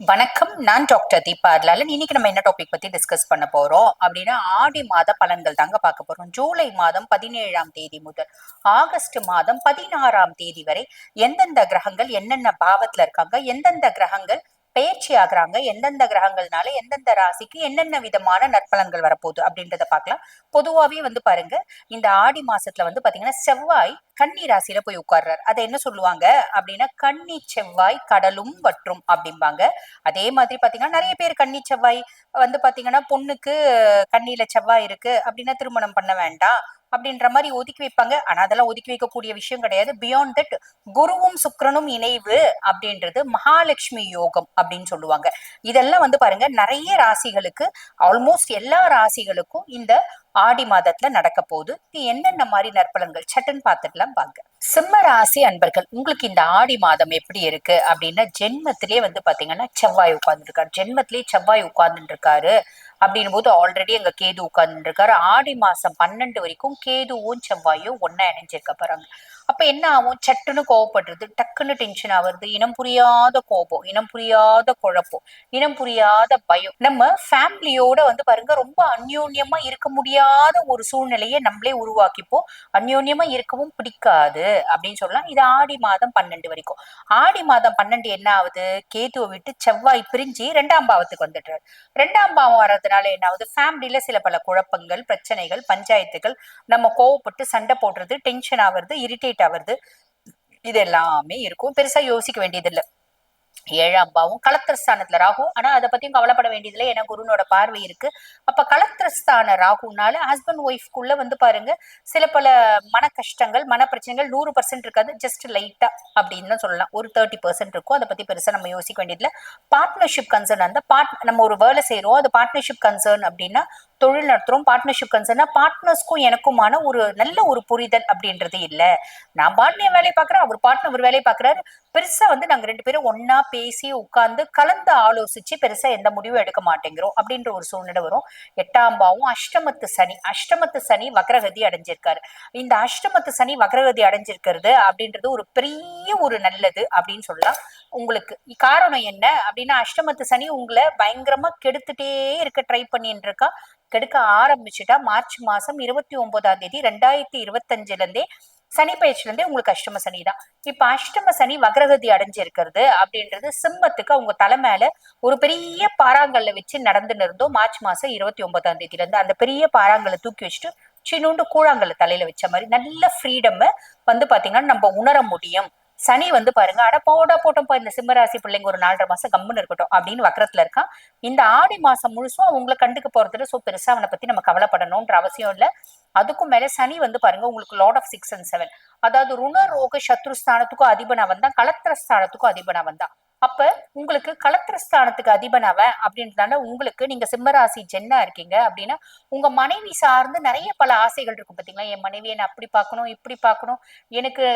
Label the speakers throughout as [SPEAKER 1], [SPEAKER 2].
[SPEAKER 1] வணக்கம் நான் டாக்டர் தீபா அர்லாலன். இன்னைக்கு நம்ம என்ன டாபிக் பத்தி டிஸ்கஸ் பண்ண போறோம்? அப்படின்னா ஆடி மாத பலன்கள் தாங்க பார்க்க போறோம். ஜூலை மாதம் பதினேழாம் தேதி முதல் ஆகஸ்ட் மாதம் பதினாறாம் தேதி வரை எந்தெந்த கிரகங்கள் என்னென்ன பாவத்துல இருக்காங்க எந்தெந்த கிரகங்கள் பயிற்சி ஆகுறாங்க. எந்தெந்த கிரகங்கள்னால எந்தெந்த ராசிக்கு என்னென்ன விதமான நற்பலன்கள் வரப்போகுது அப்படின்றத பார்க்கலாம். பொதுவாகவே வந்து பாருங்க இந்த ஆடி மாசத்துல வந்து பாத்தீங்கன்னா செவ்வாய் கன்னி ராசியில போய் உட்கார்றாரு. அதை என்ன சொல்லுவாங்க? அப்படின்னா கன்னி செவ்வாய் கடலும் வற்றும் அப்படிம்பாங்க. அதே மாதிரி பாத்தீங்கன்னா நிறைய பேர் கன்னி செவ்வாய் வந்து பாத்தீங்கன்னா பொண்ணுக்கு கண்ணியில செவ்வாய் இருக்கு. அப்படின்னா திருமணம் பண்ண வேண்டாம். அப்படின்ற மாதிரி ஒதுக்கி வைப்பாங்க. ஆனா அதெல்லாம் ஒதுக்கி வைக்கக்கூடிய விஷயம் கிடையாது. பியாண்ட் தட் குருவும் சுக்கரனும் இணைவு அப்படின்றது மகாலட்சுமி யோகம் அப்படின்னு சொல்லுவாங்க. இதெல்லாம் வந்து பாருங்க நிறைய ராசிகளுக்கு ஆல்மோஸ்ட் எல்லா ராசிகளுக்கும் இந்த ஆடி மாதத்துல நடக்க போகுது. என்னென்ன மாதிரி நற்பலன்கள்? சட்டுன்னு பார்த்துட்டுலாம் பாங்க சிம்ம ராசி அன்பர்கள் உங்களுக்கு இந்த ஆடி மாதம் எப்படி இருக்கு அப்படின்னா ஜென்மத்திலேயே வந்து பாத்தீங்கன்னா செவ்வாய் உட்கார்ந்துருக்காரு. ஜென்மத்திலேயே செவ்வாய் உட்கார்ந்துட்டு இருக்காரு அப்படின் போது ஆல்ரெடி அங்க கேது உட்கார்ந்துருக்காரு இருக்காரு. ஆடி மாசம் பன்னெண்டு வரைக்கும் கேதுவும் செவ்வாயும் ஒன்னா இணைஞ்சிருக்க போறாங்க. அப்ப என்ன ஆகும்? சட்டுன்னு கோவப்படுறது டக்குன்னு டென்ஷன் ஆகுறது இனம் புரியாத கோபம் இனம் புரியாத குழப்பம் இனம் புரியாத பயம். நம்ம ஃபேமிலியோட வந்து பாருங்க ரொம்ப அந்யோன்யமா இருக்க முடியாத ஒரு சூழ்நிலையை நம்மளே உருவாக்கிப்போம். அந்யோன்யமா இருக்கவும் பிடிக்காது அப்படின்னு சொல்லலாம். இது ஆடி மாதம் பன்னெண்டு வரைக்கும். ஆடி மாதம் பன்னெண்டு என்ன ஆகுது? கேதுவை விட்டு செவ்வாய் பிரிஞ்சு ரெண்டாம் பாவத்துக்கு வந்துடுறாரு. ரெண்டாம் பாவம் வர்றதுனால என்ன ஆகுது? ஃபேமிலியில சில பல குழப்பங்கள் பிரச்சனைகள் பஞ்சாயத்துகள் நம்ம கோவப்பட்டு சண்டை போடுறது டென்ஷன் ஆகுறது இரிட்டேட் ஆகுறது இது எல்லாமே இருக்கும். பெருசா யோசிக்க வேண்டியது இல்லை ஏழாம் பாவம் கலத்திரஸ்தானத்துல ராகு. ஆனா அதை பத்தியும் கவலைப்பட வேண்டியதில்லை. ஏன்னா குருனோட பார்வை இருக்கு. அப்ப கலத்திரஸ்தான ராகுனால ஹஸ்பண்ட் ஒய்ஃப்குள்ள வந்து பாருங்க சில பல மன கஷ்டங்கள் மன பிரச்சனைகள் நூறு பர்சன்ட் இருக்காது. ஜஸ்ட் லைட்டா அப்படின்னு தான் சொல்லலாம். ஒரு தேர்ட்டி பர்சன்ட் இருக்கும். அதை பத்தி பெருசா நம்ம யோசிக்க வேண்டியதில்லை. பார்ட்னர்ஷிப் கன்சர்ன் அந்த பார்ட் நம்ம ஒரு வேலை செய்யறோம் அது பார்ட்னர்ஷிப் கன்சர்ன் அப்படின்னா தொழில் நடத்துறோம் பார்ட்னர்ஷிப் கன்சர்னா பார்ட்னர்ஸ்க்கும் எனக்குமான ஒரு நல்ல ஒரு புரிதல் அப்படின்றது இல்லை. நான் பார்ட்னர் வேலையை பார்க்குறேன் அவர் பார்ட்னர் ஒரு வேலையை பாக்குறாரு பெருசா வந்து நாங்க ரெண்டு பேரும் ஒன்னா பேசி உட்கார்ந்து கலந்து ஆலோசிச்சு பெருசாக எந்த முடிவும் எடுக்க மாட்டேங்கிறோம் அப்படின்ற ஒரு சூழ்நிலை வரும். எட்டாம் பாவம் அஷ்டமத்து சனி. அஷ்டமத்து சனி வக்ரகதி அடைஞ்சிருக்காரு. இந்த அஷ்டமத்து சனி வக்ரகதி அடைஞ்சிருக்கிறது அப்படின்றது ஒரு பெரிய ஒரு நல்லது அப்படின்னு சொல்லலாம். உங்களுக்கு காரணம் என்ன அப்படின்னா அஷ்டமத்து சனி உங்களை பயங்கரமா கெடுத்துட்டே இருக்க ட்ரை பண்ணிட்டு இருக்கா. கெடுக்க ஆரம்பிச்சுட்டா மார்ச் மாசம் இருபத்தி ஒன்பதாம் தேதி ரெண்டாயிரத்தி இருபத்தஞ்சுல இருந்தே சனி பயிற்சில இருந்தே உங்களுக்கு அஷ்டம சனி தான். இப்ப அஷ்டம சனி வக்ரகதி அடைஞ்சிருக்கிறது அப்படின்றது சிம்மத்துக்கு அவங்க தலை மேல ஒரு பெரிய பாறாங்கல்ல வச்சு நடந்துன்னு இருந்தோம் மார்ச் மாசம் இருபத்தி ஒன்பதாம் தேதியில இருந்து அந்த பெரிய பாறாங்கல்ல தூக்கி வச்சுட்டு சின்னூண்டு கூழாங்கல்ல தலையில வச்ச மாதிரி நல்ல ஃப்ரீடம் வந்து பாத்தீங்கன்னா நம்ம உணர முடியும். சனி வந்து பாருங்க அட போடா போட்டோம்ப்பா இந்த சிம்மராசி பிள்ளைங்க ஒரு நாலரை மாசம் கம்முன்னு இருக்கட்டும் அப்படின்னு வக்கரத்துல இருக்கான் இந்த ஆடி மாசம் முழுசும் அவங்கள கண்டுக்கு போறதுல சோ பெருசா அவனை பத்தி நம்ம கவலைப்படணும்ன்ற அவசியம் இல்ல. அதுக்கும் மேல சனி வந்து பாருங்க உங்களுக்கு lord of six and seven அதாவது ருண ரோக சத்ரு ஸ்தானத்துக்கும் அதிபனா வந்தான் கலத்திர ஸ்தானத்துக்கும் அதிபனா வந்தான் அப்ப உங்களுக்கு கலத்திரஸ்தானத்துக்கு அதிபனவன் அப்படின்றதால உங்களுக்கு நீங்க சிம்மராசி ஜென்னா இருக்கீங்க அப்படின்னா உங்க மனைவி சார்ந்து நிறைய பல ஆசைகள் இருக்கும் பாத்தீங்களா? என் மனைவியை நான் அப்படி பார்க்கணும் இப்படி பார்க்கணும். எனக்கு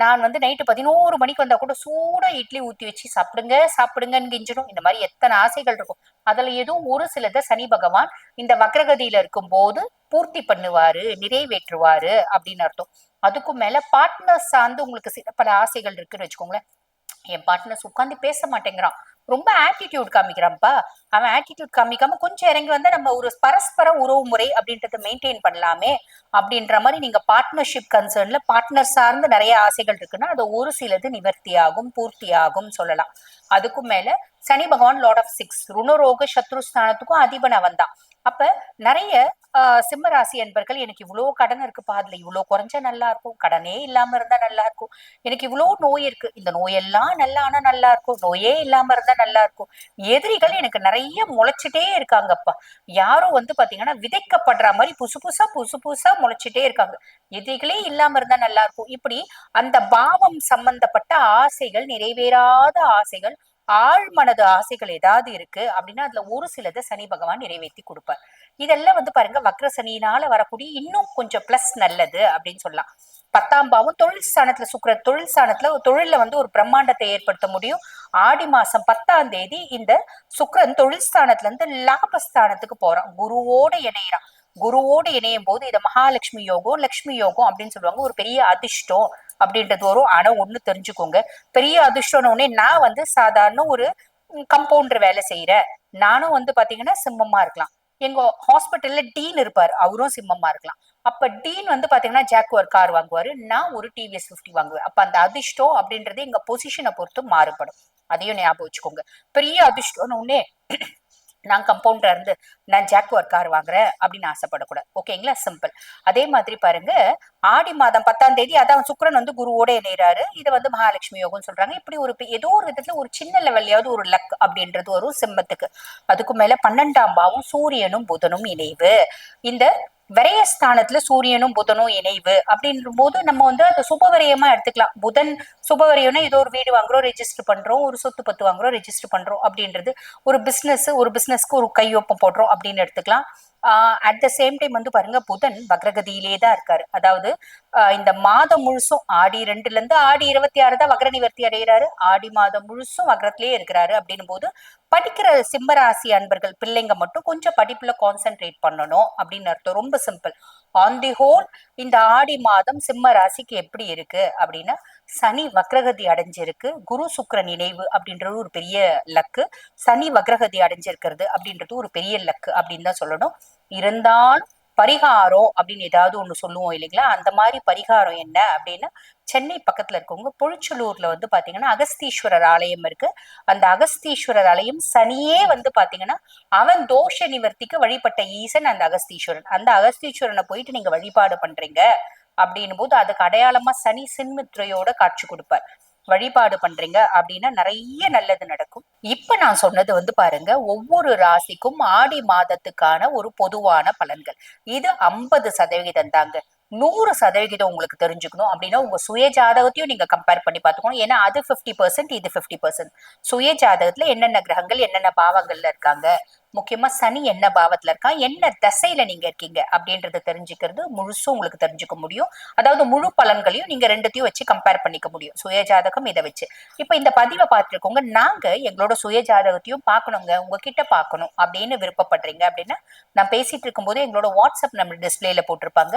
[SPEAKER 1] நான் வந்து நைட்டு பதினோரு மணிக்கு வந்தா கூட சூட இட்லி ஊத்தி வச்சு சாப்பிடுங்க சாப்பிடுங்கன்னு கெஞ்சிடும். இந்த மாதிரி எத்தனை ஆசைகள் இருக்கும். அதுல எதுவும் ஒரு சிலத சனி பகவான் இந்த வக்ரகதியில இருக்கும் போது பூர்த்தி பண்ணுவாரு நிறைவேற்றுவாரு அப்படின்னு அர்த்தம். அதுக்கும் மேல பார்ட்னர்ஸ் சார்ந்து உங்களுக்கு சில பல ஆசைகள் இருக்குன்னு வச்சுக்கோங்களேன். என் பார்ட்னர்ஸ் உட்காந்து பேச மாட்டேங்கிறான். ரொம்ப ஆட்டிடியூட் காமிக்கிறான்ப்பா. அவன் ஆட்டிடியூட் காமிக்காம கொஞ்சம் இறங்கி வந்தா நம்ம ஒரு பரஸ்பர உறவு முறை அப்படின்றத மெயின்டைன் பண்ணலாமே அப்படின்ற மாதிரி நீங்க பார்ட்னர்ஷிப் கன்சர்ன்ல பார்ட்னர் சார்ந்து நிறைய ஆசைகள் இருக்குன்னா அது ஒரு சிலது நிவர்த்தியாகும் பூர்த்தியாகும் சொல்லலாம். அதுக்கும் மேல Shani Bhagavan lord of six ருணரோக சத்ருஸ்தானத்துக்கும் அதிபன் அவன் தான் அப்ப நிறைய சிம்மராசி என்பர்கள் எனக்கு இவ்வளோ கடன் இருக்குப்பா அதுல இவ்வளோ குறைஞ்சா நல்லா இருக்கும். கடனே இல்லாம இருந்தா நல்லா இருக்கும். எனக்கு இவ்வளோ நோய் இருக்கு. இந்த நோயெல்லாம் நல்லா ஆனா நல்லா இருக்கும். நோயே இல்லாம இருந்தா நல்லா இருக்கும். எதிரிகள் எனக்கு நிறைய முளைச்சிட்டே இருக்காங்கப்பா. யாரும் வந்து பாத்தீங்கன்னா விதைக்கப்படுற மாதிரி புதுசு புதுசா புதுசு புதுசா முளைச்சிட்டே இருக்காங்க. எதிரிகளே இல்லாம இருந்தா நல்லா இருக்கும். இப்படி அந்த பாவம் சம்பந்தப்பட்ட ஆசைகள் நிறைவேறாத ஆசைகள் ஆழ்மனது ஆசைகள் ஏதாவது இருக்கு அப்படின்னா அதுல ஒரு சிலதை சனி பகவான் நிறைவேற்றி கொடுப்பார். இதெல்லாம் வந்து பாருங்க வக்ர சனியினால வரக்கூடிய இன்னும் கொஞ்சம் பிளஸ் நல்லது அப்படின்னு சொல்லலாம். பத்தாம் பாவம் தொழில் ஸ்தானத்துல சுக்கர தொழில் ஸ்தானத்துல தொழில வந்து ஒரு பிரம்மாண்டத்தை ஏற்படுத்த முடியும். ஆடி மாசம் பத்தாம் தேதி இந்த சுக்கரன் தொழில் ஸ்தானத்துல இருந்து லாபஸ்தானத்துக்கு போறான். குருவோட இணையறான். குருவோடு இணையும் போது இதை மகாலட்சுமி யோகம் லக்ஷ்மி யோகம் அப்படின்னு சொல்லுவாங்க. ஒரு பெரிய அதிர்ஷ்டம் அப்படின்றது வரும். ஆனா ஒண்ணு தெரிஞ்சுக்கோங்க. பெரிய அதிர்ஷ்டம்னு உடனே நான் வந்து சாதாரண ஒரு கம்பவுண்டர் வேலை செய்யறேன் நானும் வந்து பாத்தீங்கன்னா சிம்மமா இருக்கலாம். எங்க ஹாஸ்பிட்டல்ல டீன் இருப்பார். அவரும் சிம்மமா இருக்கலாம். அப்ப டீன் வந்து பாத்தீங்கன்னா ஜாக்குவர் கார் வாங்குவாரு. நான் ஒரு டிவிஎஸ் பிப்டி வாங்குவேன். அப்ப அந்த அதிர்ஷ்டம் அப்படின்றது எங்க பொசிஷனை பொறுத்து மாறுபடும். அதையும் ஞாபகம் வச்சுக்கோங்க. பெரிய அதிர்ஷ்டம்னு உடனே நான் கம்பவுண்டரா இருந்து நான் ஜாக்குவர் கார் வாங்குறேன் அப்படின்னு ஆசைப்படக்கூடாது. ஓகேங்களா சிம்பிள் அதே மாதிரி பாருங்க ஆடி மாதம் பத்தாம் தேதி அதான் சுக்கரன் வந்து குருவோட இணைறாரு இதை வந்து மகாலட்சுமி யோகம் சொல்றாங்க. இப்படி ஒரு ஏதோ ஒரு விதத்துல ஒரு சின்ன லெவல்லையாவது ஒரு லக் அப்படின்றது வரும் சிம்மத்துக்கு. அதுக்கு மேல பன்னெண்டாம் பாவம் சூரியனும் புதனும் இணைவு. இந்த விரயஸ்தானத்துல சூரியனும் புதனும் இணைவு. அப்படின்ற போது நம்ம வந்து அதை சுபவரியமா எடுத்துக்கலாம். புதன் சுபவரியம்னா ஏதோ ஒரு வீடு வாங்குறோம் ரெஜிஸ்டர் பண்றோம் ஒரு சொத்து பத்து வாங்குறோம் ரெஜிஸ்டர் பண்றோம் அப்படின்றது ஒரு பிசினஸ் ஒரு பிசினஸ்க்கு ஒரு கையொப்பம் போடுறோம் அப்படின்னு எடுத்துக்கலாம். அட் த சேம் டைம் வந்து பாருங்க புதன் வக்ரகதியிலே தான் இருக்காரு. அதாவது ஆஹ் இந்த மாதம் முழுசும் ஆடி ரெண்டுல இருந்து ஆடி இருபத்தி ஆறு தான் வக்ர நிவர்த்தி அடைகிறாரு ஆடி மாதம் முழுசும் வக்ரத்திலேயே இருக்கிறாரு அப்படின்னும் போது படிக்கிற சிம்மராசி அன்பர்கள் பிள்ளைங்க மட்டும் கொஞ்சம் படிப்புல கான்சென்ட்ரேட் பண்ணணும் அப்படின்னு அர்த்தம். ரொம்ப சிம்பிள் ஆன் தி ஹோல் இந்த ஆடி மாதம் சிம்ம ராசிக்கு எப்படி இருக்கு? அப்படின்னா சனி வக்ரகதி அடைஞ்சிருக்கு. குரு சுக்கிரன் இணைவு அப்படின்றது ஒரு பெரிய லக்கு. சனி வக்ரகதி அடைஞ்சிருக்கிறது அப்படின்றது ஒரு பெரிய லக்கு அப்படின்னு தான் சொல்லணும். இருந்தாலும் பரிகாரம் அப்படின்னு ஏதாவது ஒன்று சொல்லுவோம் இல்லைங்களா? அந்த மாதிரி பரிகாரம் என்ன அப்படின்னா சென்னை பக்கத்துல இருக்கவங்க பொழிச்சலூர்ல வந்து பாத்தீங்கன்னா அகஸ்தீஸ்வரர் ஆலயம் இருக்கு. அந்த அகஸ்தீஸ்வரர் ஆலயம் சனியே வந்து பாத்தீங்கன்னா அவன் தோஷ நிவர்த்திக்கு வழிபட்ட ஈசன் அந்த அகஸ்தீஸ்வரன். அந்த அகஸ்தீஸ்வரனை போயிட்டு நீங்க வழிபாடு பண்றீங்க அப்படின்னும் போது அதுக்கு அடையாளமா சனி சின்மித்ரையோட காட்சி கொடுப்பார். வழிபாடு பண்றீங்க அப்படின்னா நிறைய நல்லது நடக்கும். இப்ப நான் சொன்னது வந்து பாருங்க ஒவ்வொரு ராசிக்கும் ஆடி மாதத்துக்கான ஒரு பொதுவான பலன்கள். இது ஐம்பது சதவிகிதம் தாங்க. நூறு சதவிகிதம் உங்களுக்கு தெரிஞ்சுக்கணும். அப்படின்னா உங்க சுய ஜாதகத்தையும் நீங்க கம்பேர் பண்ணி பார்த்துக்கணும். ஏன்னா அது 50% பர்சன்ட் இது 50% பர்சன்ட் சுய ஜாதகத்துல என்னென்ன கிரகங்கள் என்னென்ன பாவங்கள்ல இருக்காங்க? முக்கியமா சனி என்ன பாவத்துல இருக்கான் என்ன தசையில நீங்க இருக்கீங்க? அப்படின்றத தெரிஞ்சுக்கிறது முழுசும் உங்களுக்கு தெரிஞ்சுக்க முடியும். அதாவது முழு பலன்களையும் நீங்க ரெண்டுத்தையும் வச்சு கம்பேர் பண்ணிக்க முடியும். சுய ஜாதகம் இதை வச்சு. இப்ப இந்த பதிவை பார்த்துருக்கோங்க. நாங்க எங்களோட சுய ஜாதகத்தையும் பார்க்கணுங்க. உங்ககிட்ட பார்க்கணும். அப்படின்னு விருப்பப்படுறீங்க அப்படின்னா நான் பேசிட்டு இருக்கும்போது எங்களோட வாட்ஸ்அப் நம்ம டிஸ்பிளேல போட்டிருப்பாங்க.